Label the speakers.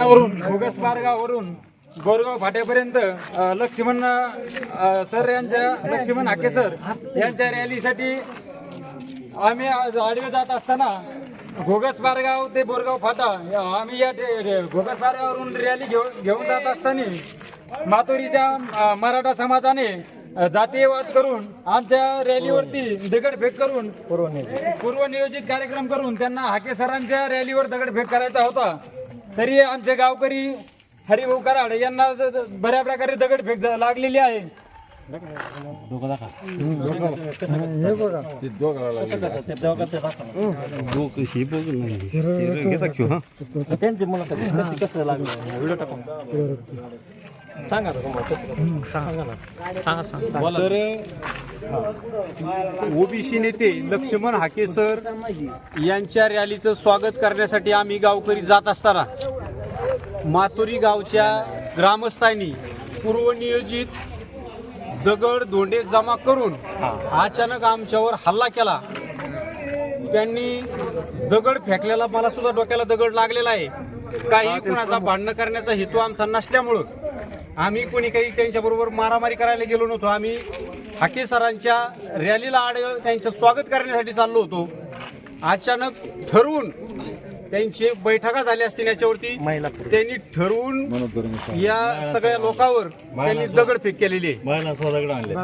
Speaker 1: वरून भोगस मार्गावरून गोरगाव फाट्यापर्यंत लक्ष्मण सर यांच्या लक्ष्मण हाके सर यांच्या रॅलीसाठी आम्ही आज आडवे जात असताना घोगस मार्गाव ते बोरगाव फाटा आम्ही या घोगस मार्गावरून रॅली घेऊन घेऊन जात असताना मातोरीच्या मराठा समाजाने जातीयवाद करून आमच्या रॅलीवरती दगडफेक करून पूर्वनियोजित कार्यक्रम करून त्यांना हाके सरांच्या रॅलीवर दगडफेक करायचा होता. तरी आमचे गावकरी हरिभाऊ कराड यांना ज- ज- बऱ्या प्रकारे दगडफेक ज- लागलेली आहे.
Speaker 2: त्यांचे मला कसं कसं लागलं? व्हिडिओ टाकून. सांगा ना तुम्हाला कसं कसं सांगा ना. सांगा सांगा
Speaker 3: तर ओबीसी नेते लक्ष्मण हाके सर यांच्या रॅलीचं स्वागत करण्यासाठी आम्ही गावकरी जात असताना मातोरी गावच्या ग्रामस्थांनी पूर्वनियोजित दगड धोंडे जमा करून अचानक आमच्यावर हल्ला केला. त्यांनी दगड फेकलेला मला सुद्धा डोक्याला दगड लागलेला आहे. काही कुणाचा भांडणं करण्याचा हेतू आमचा नसल्यामुळं आम्ही कोणी काही त्यांच्याबरोबर मारामारी करायला गेलो नव्हतो. आम्ही हाके सरांच्या रॅलीला आड त्यांचं स्वागत करण्यासाठी चाललो होतो. अचानक ठरवून त्यांची बैठका झाल्या असतील याच्यावरती. त्यांनी ठरवून या सगळ्या लोकांवर त्यांनी दगडफेक केलेली आहे.
Speaker 2: महिला दगड आणले.